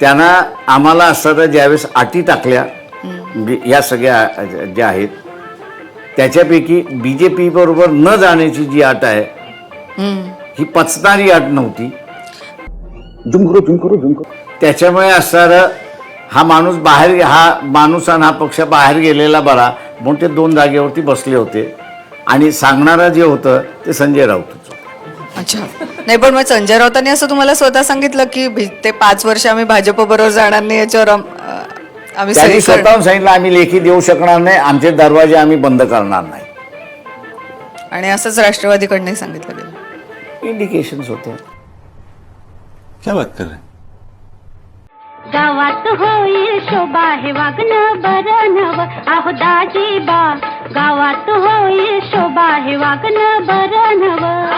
त्यांना आम्हाला असताना ज्यावेळेस अटी टाकल्या म्हणजे या सगळ्या ज्या आहेत त्याच्यापैकी बी जे पी बरोबर न जाण्याची जी अट आहे. ही पचणारी अट नव्हती झुम करो झुम करो झुम करो त्याच्यामुळे असणारं हा माणूस बाहेर हा माणूस आणि हा पक्ष बाहेर गेलेला बरा म्हणून ते दोन जागेवरती बसले होते आणि सांगणारा जे होतं ते संजय राऊत. अच्छा. नाही पण मग संजय राऊतांनी असं तुम्हाला स्वतः सांगितलं की भी- ते पाच वर्ष आम्ही भाजप बरोबर जाणार नाही याच्यावर आम- अं, आम्ही त्यांनी सही करणार. स्वतःहून सांगितलं आम्ही लेखी देऊ शकणार नाही आमचे दरवाजे आम्ही बंद करणार नाही. आणि असंच राष्ट्रवादीकडनं सांगितलं गेलं. इंडिकेशन होते. क्या बात कर रहे हैं? गावात होईल शोभा हे वागणं बरं नव. आहो दाजीबा गावात होईल शोभा हे वागणं बरं नव.